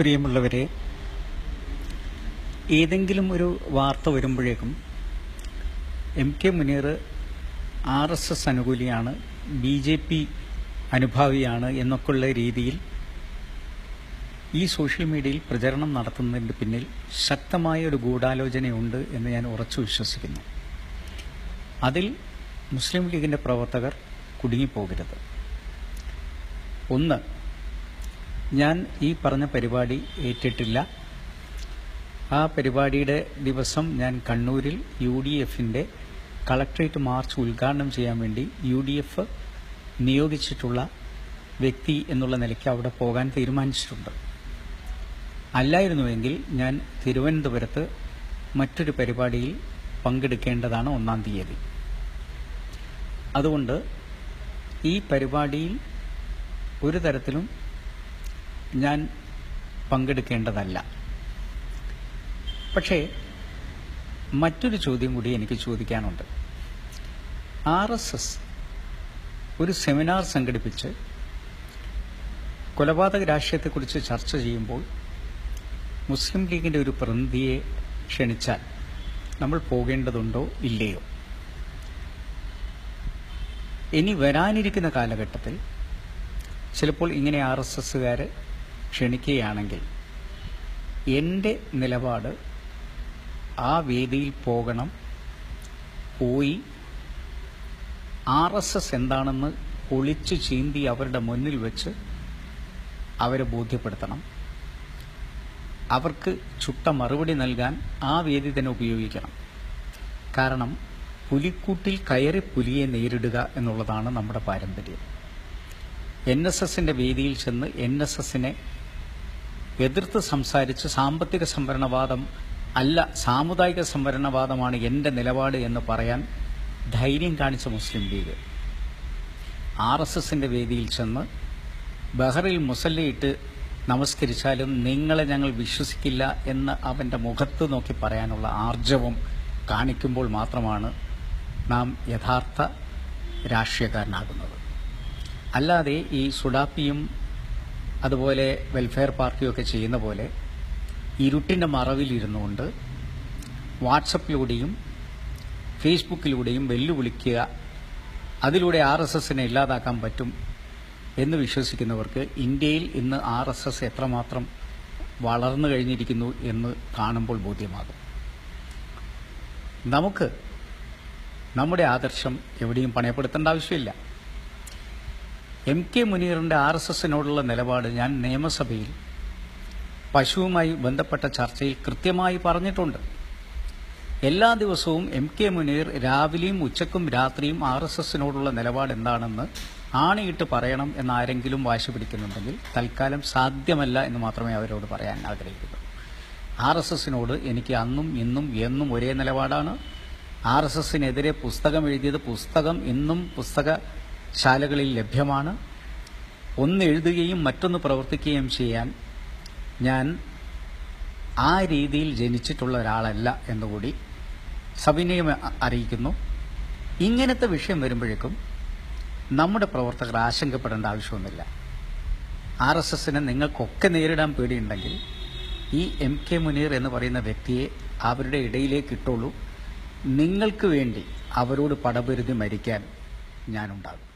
പ്രിയമുള്ളവരെ ഏതെങ്കിലും ഒരു വാർത്ത വരുമ്പോഴേക്കും M K Muneer R S S അനുകൂലിയാണ് B J P അനുഭാവിയാണ് എന്നൊക്കെയുള്ള രീതിയിൽ ഈ സോഷ്യൽ മീഡിയയിൽ പ്രചരണം നടത്തുന്നതിന്റെ പിന്നിൽ ശക്തമായ ഒരു ഗൂഢാലോചനയുണ്ട് എന്ന് ഞാൻ ഉറച്ചു വിശ്വസിക്കുന്നു. അതിൽ മുസ്ലിം ലീഗിന്റെ പ്രവർത്തകർ കുടുങ്ങിപ്പോകരുത്. ഒന്ന് ഞാൻ ഈ പറഞ്ഞ പരിപാടി ഏറ്റിട്ടില്ല. ആ പരിപാടിയുടെ ദിവസം ഞാൻ കണ്ണൂരിൽ യു ഡി എഫിന്റെ കളക്ട്രേറ്റ് മാർച്ച് ഉദ്ഘാടനം ചെയ്യാൻ വേണ്ടി യു ഡി എഫ് നിയോഗിച്ചിട്ടുള്ള വ്യക്തി എന്നുള്ള നിലയ്ക്ക് അവിടെ പോകാൻ തീരുമാനിച്ചിട്ടുണ്ട്. അല്ലായിരുന്നുവെങ്കിൽ ഞാൻ തിരുവനന്തപുരത്ത് മറ്റൊരു പരിപാടിയിൽ പങ്കെടുക്കേണ്ടതാണ് ഒന്നാം തീയതി. അതുകൊണ്ട് ഈ പരിപാടിയിൽ ഒരു തരത്തിലും ഞാൻ പങ്കെടുക്കേണ്ടതല്ല. പക്ഷേ മറ്റൊരു ചോദ്യം കൂടി എനിക്ക് ചോദിക്കാനുണ്ട്. ആർ എസ് എസ് ഒരു സെമിനാർ സംഘടിപ്പിച്ച് കൊലപാതക രാഷ്ട്രീയത്തെക്കുറിച്ച് ചർച്ച ചെയ്യുമ്പോൾ മുസ്ലിം ലീഗിന്റെ ഒരു പ്രതിനിധിയെ ക്ഷണിച്ചാൽ നമ്മൾ പോകേണ്ടതുണ്ടോ ഇല്ലയോ? ഇനി വരാനിരിക്കുന്ന കാലഘട്ടത്തിൽ ചിലപ്പോൾ ഇങ്ങനെ ആർ എസ് എസ്സുകാർ ക്ഷണിക്കുകയാണെങ്കിൽ എന്റെ നിലപാട് ആ വേദിയിൽ പോകണം. പോയി ആർ എസ് എസ് എന്താണെന്ന് ഒളിച്ച് ചീന്തി അവരുടെ മുന്നിൽ വെച്ച് അവരെ ബോധ്യപ്പെടുത്തണം. അവർക്ക് ചുട്ട മറുപടി നൽകാൻ ആ വേദി തന്നെ ഉപയോഗിക്കണം. കാരണം പുലിക്കൂട്ടിൽ കയറി പുലിയെ നേരിടുക എന്നുള്ളതാണ് നമ്മുടെ പാരമ്പര്യം. എൻ എസ് എസിന്റെ വേദിയിൽ ചെന്ന് എൻ എസ് എസിനെ എതിർത്ത് സംസാരിച്ച് സാമ്പത്തിക സംവരണവാദം അല്ല സാമുദായിക സംവരണവാദമാണ് എന്റെ നിലപാട് എന്ന് പറയാൻ ധൈര്യം കാണിച്ച മുസ്ലിം ലീഗ്. ആർ എസ് എസിന്റെ വേദിയിൽ ചെന്ന് ബഹറിൽ മുസല്ലയിട്ട് നമസ്കരിച്ചാലും നിങ്ങളെ ഞങ്ങൾ വിശ്വസിക്കില്ല എന്ന് അവന്റെ മുഖത്ത് നോക്കി പറയാനുള്ള ആർജവം കാണിക്കുമ്പോൾ മാത്രമാണ് നാം യഥാർത്ഥ രാഷ്ട്രീയക്കാരനാകുന്നത്. അല്ലാതെ ഈ സുഡാപ്പിയും അതുപോലെ വെൽഫെയർ പാർട്ടിയൊക്കെ ചെയ്യുന്ന പോലെ ഇരുട്ടിന്റെ മറവിലിരുന്നുകൊണ്ട് വാട്സപ്പിലൂടെയും ഫേസ്ബുക്കിലൂടെയും വെല്ലുവിളിക്കുക അതിലൂടെ ആർ എസ് എസിനെ ഇല്ലാതാക്കാൻ പറ്റും എന്ന് വിശ്വസിക്കുന്നവർക്ക് ഇന്ത്യയിൽ ഇന്ന് ആർ എസ് എസ് എത്രമാത്രം വളർന്നു കഴിഞ്ഞിരിക്കുന്നു എന്ന് കാണുമ്പോൾ ബോധ്യമാകും. നമുക്ക് നമ്മുടെ ആദർശം എവിടെയും പണയപ്പെടുത്തേണ്ട ആവശ്യമില്ല. എം കെ മുനീറിന്റെ ആർ എസ് എസിനോടുള്ള നിലപാട് ഞാൻ നിയമസഭയിൽ പശുവുമായി ബന്ധപ്പെട്ട ചർച്ചയിൽ കൃത്യമായി പറഞ്ഞിട്ടുണ്ട്. എല്ലാ ദിവസവും എം കെ മുനീർ രാവിലെയും ഉച്ചക്കും രാത്രിയും ആർ എസ് എസിനോടുള്ള നിലപാട് എന്താണെന്ന് ആണിയിട്ട് പറയണം എന്ന് ആരെങ്കിലും വാശി പിടിക്കുന്നുണ്ടെങ്കിൽ തൽക്കാലം സാധ്യമല്ല എന്ന് മാത്രമേ അവരോട് പറയാൻ ആഗ്രഹിക്കുന്നു. ആർ എസ് എസിനോട് എനിക്ക് അന്നും ഇന്നും എന്നും ഒരേ നിലപാടാണ്. ആർ എസ് എസിനെതിരെ പുസ്തകം എഴുതിയത് പുസ്തകം ഇന്നും പുസ്തകശാലകളിൽ ലഭ്യമാണ്. ഒന്ന് എഴുതുകയും മറ്റൊന്ന് പ്രവർത്തിക്കുകയും ചെയ്യാൻ ഞാൻ ആ രീതിയിൽ ജനിച്ചിട്ടുള്ള ഒരാളല്ല എന്നുകൂടി സവിനയം അറിയിക്കുന്നു. ഇങ്ങനത്തെ വിഷയം വരുമ്പോഴേക്കും നമ്മുടെ പ്രവർത്തകർ ആശങ്കപ്പെടേണ്ട ആവശ്യമൊന്നുമില്ല. ആർ എസ് എസിനെ നിങ്ങൾക്കൊക്കെ നേരിടാൻ പേടിയുണ്ടെങ്കിൽ ഈ എം കെ മുനീർ എന്ന് പറയുന്ന വ്യക്തിയെ അവരുടെ ഇടയിലേക്ക് ഇട്ടോളൂ. നിങ്ങൾക്ക് വേണ്ടി അവരോട് പടപൊരുതി മരിക്കാൻ ഞാനുണ്ടാകും.